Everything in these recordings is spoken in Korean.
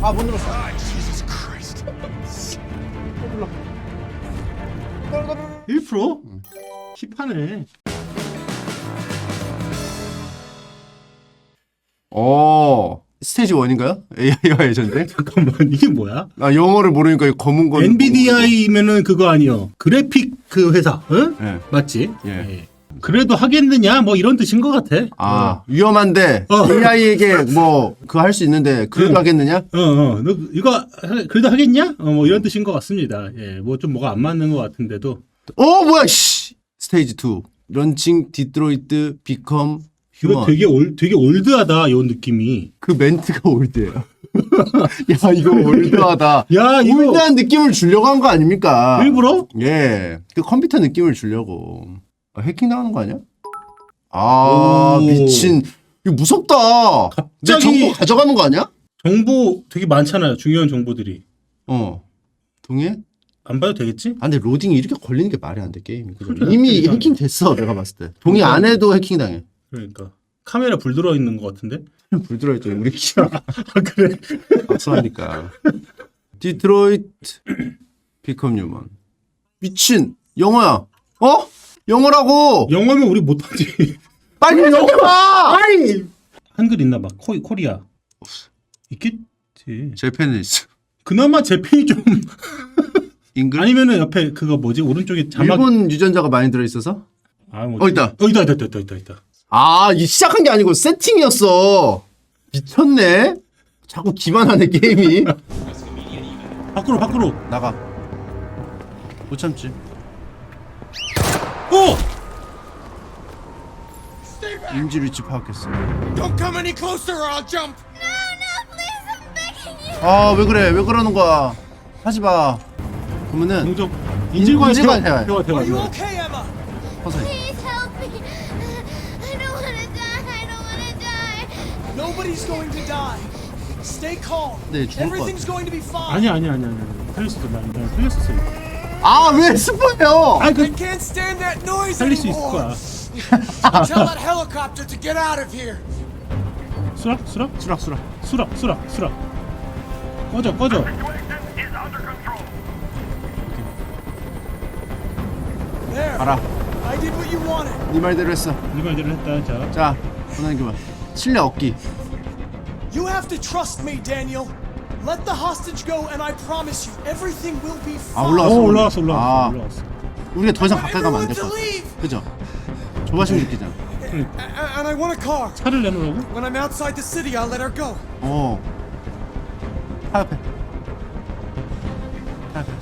아, 못 눌렀어. Jesus Christ. 1%? 10하네. 어. 스테이지 1인가요? AI와 전쟁? 잠깐만 이게 뭐야? 아, 영어를 모르니까 이 검은 건. NVIDI면은 그거 아니요. 그래픽 그 회사, 응? 예. 맞지? 예. 그래도 하겠느냐? 뭐 이런 뜻인 것 같아. 아, 위험한데 어. AI에게 뭐 그거 할 수 있는데 그래도 응. 하겠느냐? 어, 어, 너 이거 하- 그래도 하겠냐? 어, 뭐 이런 뜻인 것 같습니다. 예, 뭐 좀 뭐가 안 맞는 것 같은데도. 어, 뭐야, 씨. 스테이지 2. 런칭 디트로이트 비컴 이거 휴먼. 되게 올, 되게 올드하다, 이 느낌이. 그 멘트가 올드예요. 야, 이거 올드하다. 야, 이거 올드한 느낌을 주려고 한 거 아닙니까? 일부러? 예. 그 컴퓨터 느낌을 주려고. 아, 해킹 당하는 거 아니야? 아, 오. 미친. 이거 무섭다. 내 갑자기- 정보 가져가는 거 아니야? 정보 되게 많잖아요. 중요한 정보들이. 어. 동의해? 안 봐도 되겠지? 아, 근데 로딩이 이렇게 걸리는 게 말이 안 돼, 게임이. 그죠? 그래, 이미 그러니까. 해킹 됐어, 내가 봤을 때. 동의 안 해도 해킹 당해. 그러니까 카메라 불 들어 있는 것 같은데. 불 들어있죠. 우리 키가 아 그래? 박수하니까. 디트로이트 비컴 뉴먼. 미친. 영어야. 어? 영어라고! 영어면 우리 못하지. 빨리 영어 봐! 아이 한글 있나 봐. 코 코리아. 있겠지. 제페니스. 그나마 재팬이 좀 잉글? 아니면은 옆에 그거 뭐지 오른쪽에 자막. 일본 유전자가 많이 들어있어서? 아, 뭐 어, 있다. 어 있다 있다 있다 있다 있다. 아, 이 시작한 게 아니고 세팅이었어. 미쳤네? 자꾸 기만하네, 게임이. 밖으로 밖으로. 나가. 못 참지. 오! 인지 위치 파악했어. Don't come any closer or I'll jump. 아, 왜 그래? 왜 그러는 거야? 하지 마. 그러면은, 동정 인질과 인질과 대화 대화해. 대화 대화. Are you 대화. okay, Emma? 허세. Please help me. I don't want to die. I don't want to die. Nobody's going to die. Stay calm. 네, 죽을 것 Everything's going to be fine. 아니야 아니야 아니야 아니야. 틀렸어 나, 나 틀렸었어. 아, 왜 스포예요? 아 I 그 can't stand that noise 살릴 수 있을 anymore. 거야. Tell that helicopter to get out of here. 수락 수락 수락, 수락. 수락 수락 수락. 꺼져 꺼져. There. 알아. I did what you wanted. 네 말대로 했어. 네 말대로 했다. 자. 자, 권한 교환. 실내 얻기. You have to trust me, Daniel. Let the hostage go, and I promise you, everything will be 아, fine. 올라왔어. 어 올라왔어 올라왔어 아. 올라왔어. 우리가 더 이상 가까이 가면 안될 to 것 같아. 그죠? 조바심 느끼잖아. A- And I want a car. 차를 내놓으라고? When I'm outside the city, I'll let her go. 어. 하옆에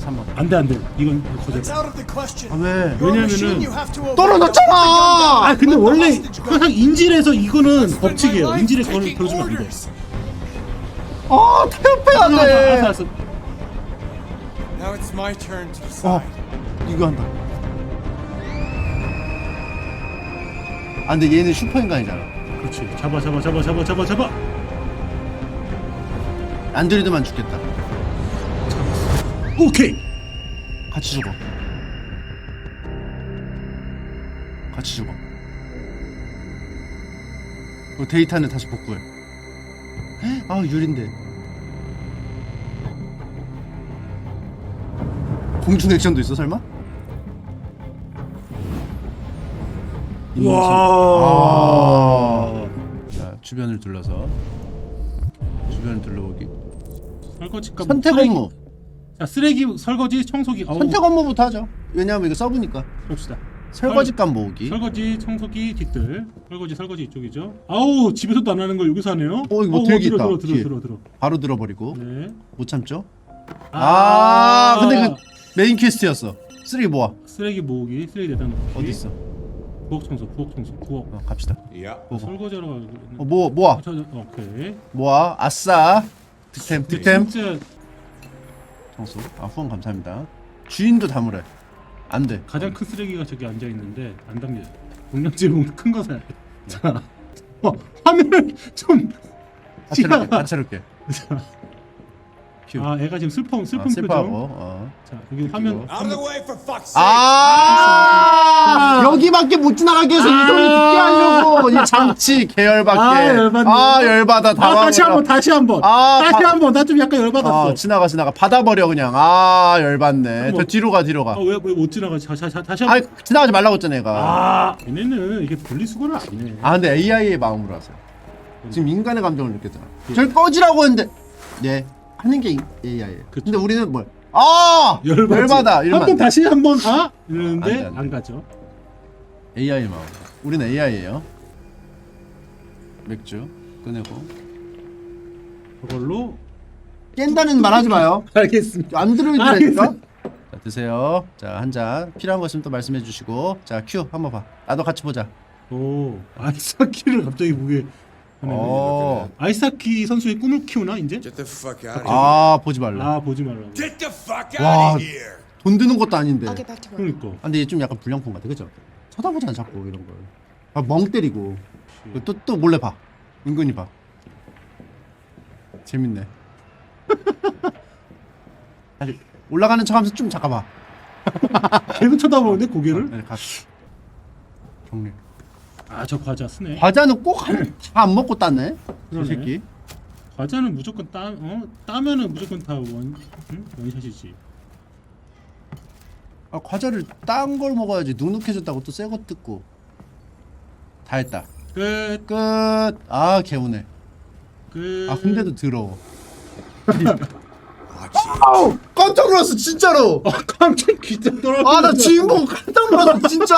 3번. 안 돼 안 돼. 이건 거절. It's out of the question. 아, 왜? Machine, 왜냐면은- you have to obey. 떨어졌잖아! 아 근데 원래. 항상 인질에서 이거는 법칙이에요. 거를 taking 들어주면 안 돼. 아, 타협해야 알았어 돼. 알았어. Now it's my turn to 어, decide. 이거 한다. 아, 근데 얘는 슈퍼인간이잖아. 그렇지. 잡아 잡아 잡아 잡아 잡아 잡아. 안드로이드만 죽겠다. 오케이. 같이 죽어. 같이 죽어. 그 데이터는 다시 복구해. 헉, 아, 유린데. 공중 액션도 있어, 설마? 와. 자, 주변을 둘러서. 주변을 둘러보기. 설거지값 선택 업무. 자 쓰레기 설거지 청소기. 어우, 선택 업무부터 하죠. 왜냐하면 이거 서브니까. 봅시다. 설거지감 모으기. 설거지 청소기 뒷들. 설거지 설거지 이쪽이죠. 아우 집에서도 안 하는 걸 여기서 하네요. 어, 이거 어우, 되게 들어 있다, 들어 들어 뒤에. 들어 들어. 바로 들어버리고. 네. 못 참죠? 아, 근데 그 메인 퀘스트였어. 쓰레기 모아. 쓰레기 모으기, 쓰레기 내다 놓기. 어디 있어? 부엌 청소, 부엌 청소, 부엌. 어, 갑시다. Yeah. 보고. 설거지하러 가고. 어, 모 모아. 저, 저, 오케이. 모아. 아싸. 득템. 득템. 진짜 청소. 아, 후원 감사합니다. 주인도 다물어. 안 돼. 가장 큰 쓰레기가 저기 앉아 있는데 안 답니다. 공룡지붕 큰거 사야 돼. 자, 어, 화면을 좀 다채롭게. 다채롭게. 큐. 아 애가 지금 슬픔 슬픔 아, 표정. 슬퍼하고. 어. 자 여기 화면 끼고. Out of the way for fuck's sake! 아, 여기밖에 못 지나가게 해서 이 소리 듣게 하려고 이 장치 계열밖에. 아, 열받네. 아, 열받아. 아 다시. 한번 다시 한번 아, 다시 바- 한번 나 좀 약간 열받았어. 아, 지나가 지나가 받아버려 그냥. 아, 열받네. 저 뒤로 가 뒤로 가. 아왜 왜 못 지나가지? 자, 자, 자, 다시 아, 한번. 지나가지 말라고 했잖아 얘가. 아 얘네는 이게 분리수거는 아니네. 아 근데 AI의 마음으로 하세요. 지금 인간의 감정을 느꼈잖아. 절 꺼지라고 했는데 네 하는 게 AI예요. 그쵸. 근데 우리는 뭘? 아 열받지. 열받아. 이러면 한번 안 돼. 다시 한 번 아안 돼, 이러는데 안 돼. 안 가죠. AI의 마음. 우리는 AI예요. 맥주 꺼내고 그걸로 깬다는 말 하지 마요. 알겠습니다. 안드로이드라니까. 알겠어. 자 드세요. 자 한 잔 필요한 거 있으면 또 말씀해 주시고 자 큐 한번 봐. 나도 같이 보자. 오 아이사키를 갑자기 보게 하네. 어. 아이사키 선수의 꿈을 키우나 이제? Get the fuck out of here. 아 보지 말라. 아 보지 말라고. Get the fuck 와. out of here! 돈 드는 것도 아닌데. I'll get back to work. 그러니까. 아, 근데 얘 좀 약간 불량품 같아, 그죠? 쳐다보잖아, 자꾸 이런 걸. 아, 멍 때리고. 또, 또 몰래 봐. 은근히 봐. 재밌네. 다시 올라가는 척 하면서 좀 잠깐 봐. 계속 쳐다보는데 고개를? 네, 가. 정리. 아저 과자 쓰네. 과자는 꼭안 먹고 땄네. 저 그러네. 새끼. 과자는 무조건 따, 어? 따면은 무조건 다 원, 응? 원샷이지. 아, 과자를 딴 걸 먹어야지. 눅눅해졌다고 또 새 거 뜯고. 다 했다. 끝, 끝. 아, 개운해. 끝. 아, 근데도 더러워. 아우! 깜짝 놀랐어, 진짜로! 아, 깜짝 귀자 떨어져. 아나 지금 보고 깜짝 놀랐어 진짜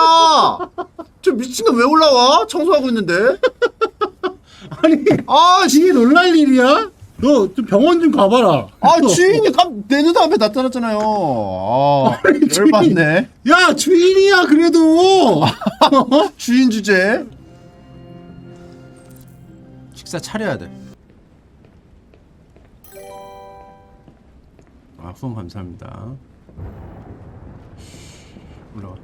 저 미친놈 왜 올라와 청소하고 있는데 아니, 아 지- 이게 놀랄 일이야? 너 좀 병원 좀 가봐라. 아 주인이 깜 내 눈앞에 나타났잖아요 아 열받네 야, 주인이야, 그래도! 주인 주제 식사 차려야 돼 아, 후원 감사합니다. 올라와.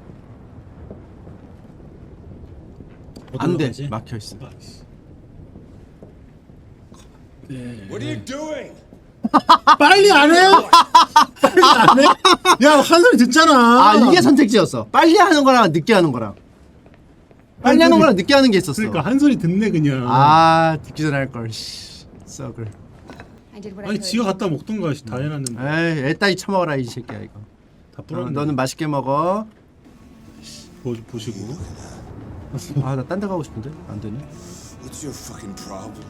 안 돼. 막혀 있어. What are you doing? 빨리 안 해요? 빨리 안 해? 야, 한 소리 듣잖아. 아, 이게 선택지였어. 빨리 하는 거랑 늦게 하는 거랑. 빨리 하는 거랑 늦게 하는 게 있었어. 그러니까 한 소리 듣네, 그냥. 아, 듣기 전에 할 걸. 씨. 썩을. I did what I 아니, could. 지가 갖다 먹던가, 다 해놨는데. 에이, 애따위 처먹어라 이 새끼야 이거. 다 어, 뿌렸네. 너는 맛있게 먹어. 보, 보시고. 아, 나 딴 데 가고 싶은데 안 되네. What's your fucking problem?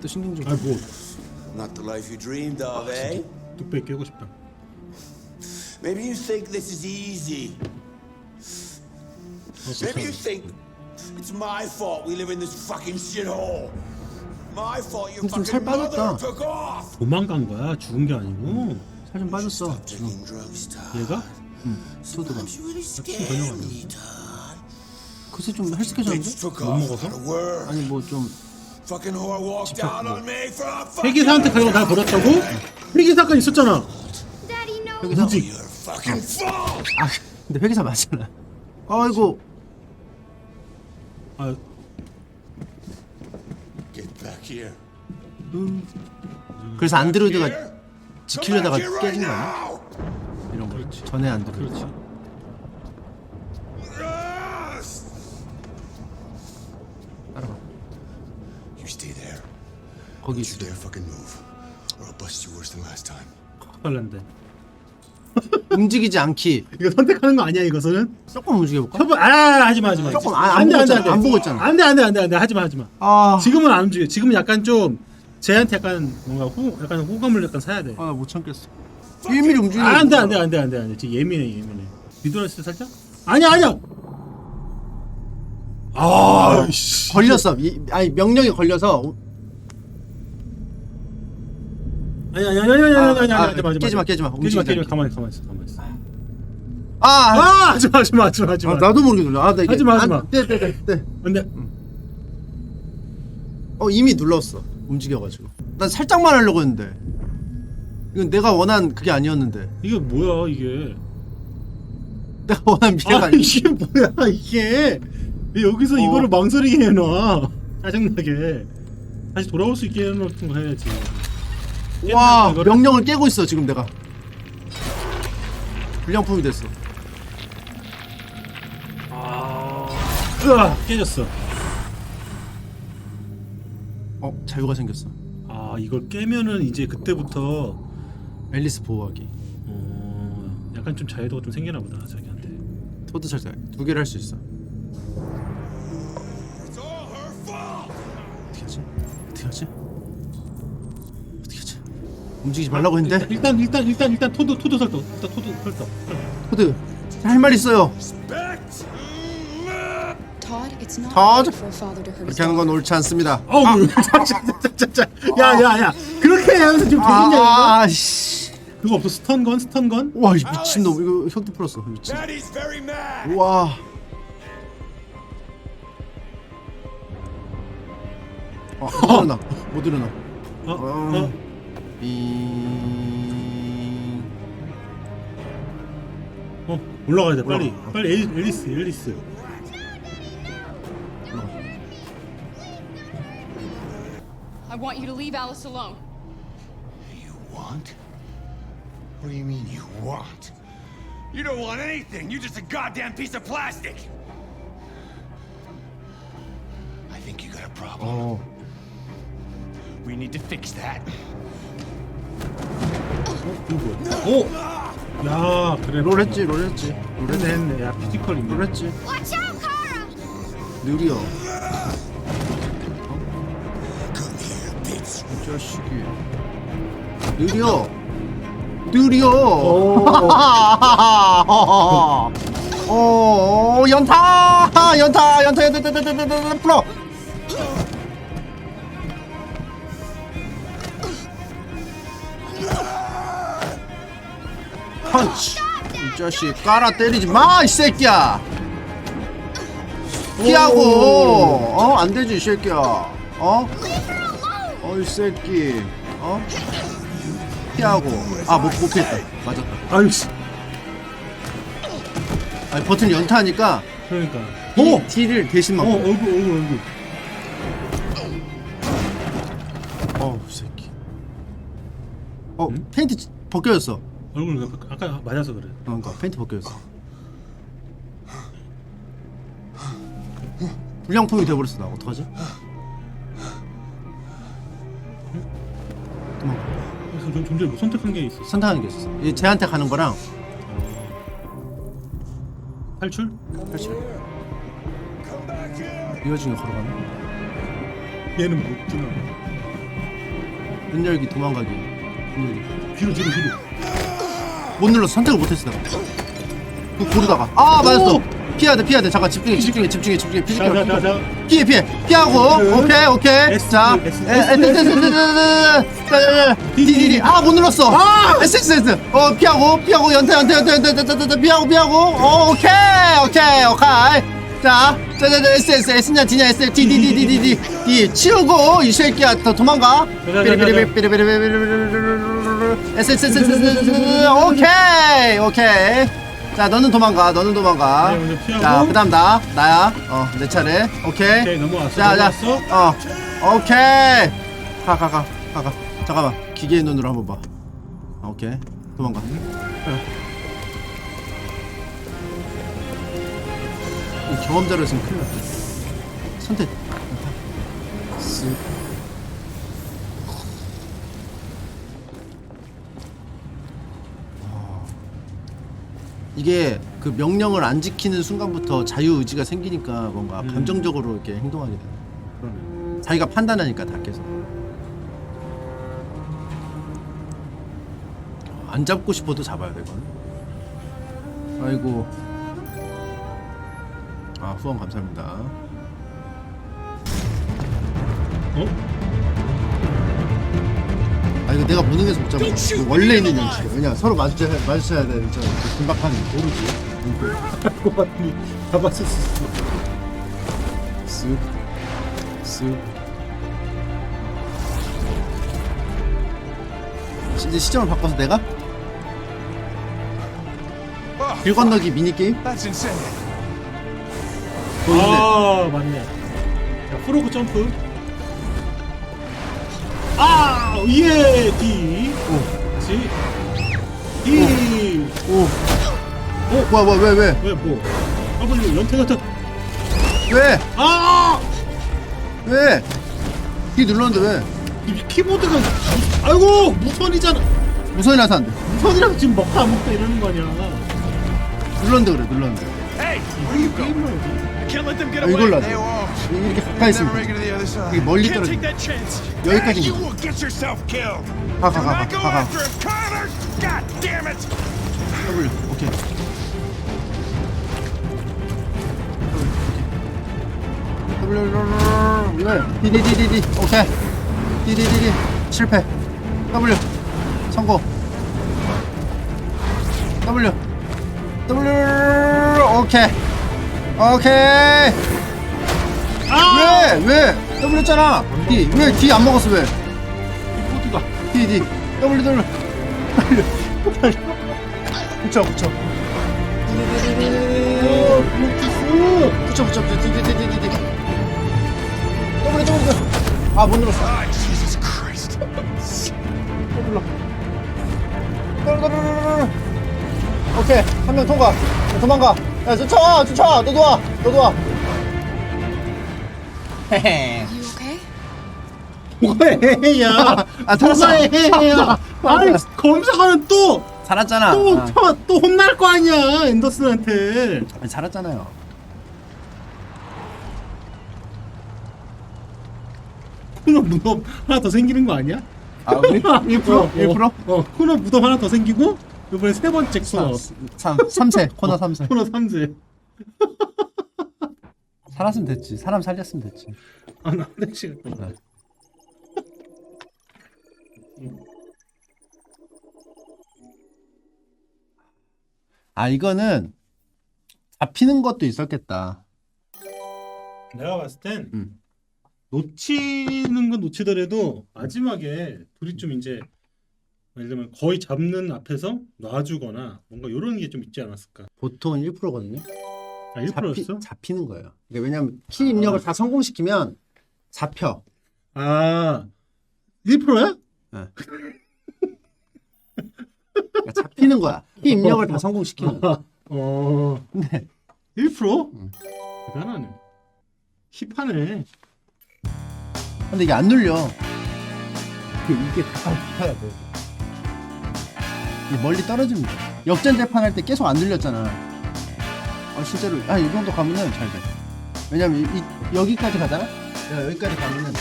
또 신경 좀. 아, 뭐, Not the life you dreamed of, eh? 뚝배기 깨고 싶다. Maybe you think this is easy. Maybe you think it's my fault we live in this fucking shithole. My fault your 좀살 fucking mother 빠졌다. 도망간 거야, 죽은 게 아니고. 살 좀 빠졌어. Todd. 얘가? 소드가. Really scare me, Todd. 그새 좀 헬스케졌는데? A word. 아니 뭐 좀. 회계사한테 가지고 날 버렸다고? 회계사까지 있었잖아. Fucking fault. 아, 근데 회계사 맞잖아. 아이고. 아, back here. 그래서 안드로이드가? 지키려다가 깨진 거 right 아니야? now. 이런 거. 전에 안드로이드. 그렇지. 따라가. You stay there. 거기 You 있어. dare fucking move, or I'll bust you worse than last time. 빨란데. 움직이지 않기. 이거 선택하는 거 아니야, 이것은? 조금 움직여볼까? 협을, 아, 하지 마, 하지 마. 조금 안- 안 보고 있잖아. 안 보고 있잖아. 안 돼, 안 돼, 안 돼, 안 돼. 하지 마, 하지 마. 아. 지금은 안 움직여. 지금은 약간 좀, 쟤한테 약간 뭔가 호, 약간 호감을 약간 사야 돼. 아, 못 참겠어. 1mm 움직이는 아, 안 돼, 거안 돼, 안 돼, 안 돼, 안 돼. 지금 예민해, 예민해. 리도나스 살짝? 아니야, 아니야! 아, 씨. 걸렸어. 이, 아니 명령이 걸려서 아니, 아니, 아니, 아니, 아니, 아니, 아니, 아, 마. 깨지 마, 깨지 마. 깨지 마, 깨지 마. 가만히 가만히 있어, 가만히 있어. 아, 아, 아, 하지 마, 하지 마, 하지 마, 하지 마. 아, 나도 모르게 눌러. 아, 나 이게 하지 마, 하지 안- 마. 네, 네, 네, 네. 안 돼. 어 이미 눌렀어. 움직여가지고. 난 살짝만 하려고 했는데. 이건 내가 원한 그게 아니었는데. 이게 뭐야, 이게. 내가 원한 미래가 아, 아니. 이게 뭐야, 이게. 왜 여기서 어. 이거를 망설이게 해놔. 짜증나게. 다시 돌아올 수 있게 해놓은 거 해야지. 와 명령을 깨고 있어 지금 내가 불량품이 됐어 으아 깨졌어. 어 자유가 생겼어 아 이걸 깨면은 이제 그때부터 앨리스 보호하기 어, 약간 좀 자유도가 좀 생기나 보다 자기한테. 토드 철사 두 개를 할 수 있어. 어떻게 하지? 어떻게 하지? 움직이지 말라고 했는데 일단 일단 일단 일단 토드 토드 설득. 일단 토드 설득. 토드 할 말 있어요. Todd, it's not Todd? right for a father to hurt his 그렇게 하는 건 daughter. 옳지 않습니다 어우 자자자자 야야야 그렇게 하면서 좀 되겠냐 아, 씨. 이거? 그거 없어 스턴건 스턴건? 와, 이 미친놈. 이거 혁도 풀었어. 미친. Daddy's very mad. 와. 어, 못 일어나. 못 일어나. 어? 어. 어? 빙. 어 올라가야 돼 빨리 올라가. 빨리 앨- 앨리스 앨리스 I want you to leave Alice alone. You want? What do you mean you want? You don't want anything. You're just a goddamn piece of plastic. I think you got a problem. 어. We need to fix that. 오! 야 그래 롤 했지 롤 했지 롤 했네 했네 야 피지컬 있네 롤 했지 Watch out, Kara! 느려 이 자식이 느려 느려 오. 어 연타 연타 연타 연타 연타 연타 연타 풀어 펀치! 이 자식 깔아 때리지 마! 이 새끼야! 피하고! 어? 안 되지, 이 새끼야. 어? 어, 이 새끼. 어? 피하고. 아, 못, 못 피했다. 맞았다. 아유 씨 아니, 버튼 연타하니까 그러니까 오! T를 대신 어 맞고. 얼굴 얼굴 얼굴 어우, 이 새끼. 어, 페인트 지- 벗겨졌어. 얼굴 그- 아까 맞아서 그래 어, 그러니까 페인트 벗겨졌어. 불량품이 돼버렸어, 나. 어떡하지? 도망가. 그래서 좀 존재 못 선택한 게 있어 선택하는 게 있었어. 이 쟤한테 가는 거랑 탈출? 탈출. 이 와중에 걸어가네. 얘는 못 지나 문 열기 도망가기. 문 열기. 뒤로 뒤로 뒤로 못 눌러서 선택을 못했어 내가. 그 고르다가 아 맞았어. 피해야 돼 피해야 돼. 잠깐 집중해 집중해 집중해 집중해. 자자자 자 피해 피해 피하고 그, 오케이 오케이 S, 자 S, 디디디 아못 눌렀어 아 S S S 어 피하고 피하고 연타 연타 연타 연타 연타 연타 피하고 피하고 어 오케이 오케이 오케이 자 자 자 자 S S S냐 D냐 S D D D D D D D 치우고 이 새끼야 더 도망가 삐리삐리삐리 삐리삐리삐리 S S S S S 오케이 오케이 자 너는 도망가 너는 도망가 네, 먼저 피하고. 자 그다음 나 나야 어 내 차례 오케이 오케이 넘어왔어 넘어왔어 어, 오케이. 가, 가, 가, 가, 가. 잠깐만, 기계의 눈으로 한번 봐. 아, 오케이, 도망가. 이 경험자로 있으면 큰일 났다. 선택. 쓱. 이게 그 명령을 안 지키는 순간부터 자유 의지가 생기니까 뭔가 음. 감정적으로 이렇게 행동하게 돼. 그러네 자기가 판단하니까 다 계속 안 잡고 싶어도 잡아야 되거든 아이고 아 후원 감사합니다 어? 아 이거 내가 무능해서 못 잡아 이거 원래 있는 연출이야 왜냐 서로 마주쳐야, 마주쳐야 돼 진짜 긴박하니 모르지. 알고 봤더니. 다 봤었어. 쓱 쓱. 이제 시점을 바꿔서 내가? 길 건너기 미니 게임? That's insane. 보이네. 아 맞네. 자 프로그 점프 아, 예, D. 그렇지. D. 오. 오, 뭐야, 뭐야, 왜, 왜? 왜 뭐? W 연태 같은. 왜? 아! 왜? 이 눌렀는데 왜? 이 키보드가 아이고 무선이잖아. 무선이라서 안 돼. 무선이라서 지금 먹다 안 먹다 이러는 거 아니야. 눌렀는데 그래, 눌렀는데. You going? I can't let them get 아, away. 이걸로 하자. They won't. 이렇게 가까이 있으면 side. 이게 멀리 떨어져. take that chance. 여기까지. You will get yourself killed. 가, 가, Do 가, not go 가, 가. after him, Connor. God damn it! W. 오케이. W. 디디디디디. 오케이. 디디디디. 실패. W. 성공. W. W. 오케이. 오케이. 아! 왜? 왜? W 했잖아. D. 왜 D 안 먹었어 왜? 키보드가 D D. W W. W. 붙여 붙여. 블루투스. 붙여 붙여 붙여. D D D D D D. W W W. 아 못 눌렀어. W W W. 오케이 한 명 통과. 야, 도망가. 야 쫓아와 쫓아와. 너도 와. 너도 와. 헤헤. You okay? 뭐가 해야? 아. 해야? 아니 검사관은 또. 살았잖아. 또, 아. 쳐, 또 혼날 거 아니야 앤더슨한테 아니, 살았잖아요. 코너 무덤 하나 더 생기는 거 아니야? 아 우리 1% 1%? 어, 어, 코너 무덤 하나 더 생기고 이번에 세 번째 코너 3 3세 코너 3세. 코너 3세 살았으면 됐지. 사람 살렸으면 됐지. 아 나 화장실 갔다 온다. 아 이거는 잡히는 것도 있었겠다. 내가 봤을 땐 음. 놓치는 건 놓치더라도 마지막에 둘이 좀 이제 예를 들면 거의 잡는 앞에서 놔주거나 뭔가 이런 게 좀 있지 않았을까 보통은 1%거든요. 아 1%였어? 잡히, 잡히 는 거예요. 그러니까 왜냐면 키 입력을 다 성공시키면 잡혀. 아 1%야? 그러니까 잡히는 거야. 키 입력을 다 성공시키면. 어 근데 1%? 음. 대단하네 힙하네 근데 이게 안 눌려. 이게 이게 가까이 붙어야 돼. 멀리 돼. 역전 재판할 때 계속 안 눌렸잖아. 아 진짜로 아 이 정도 가면은 잘 돼. 왜냐면 이, 이- 여기까지 가잖아. 야, 여기까지 가면은 돼.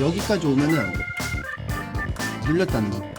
여기까지 오면은 안 돼. 눌렸다는 거.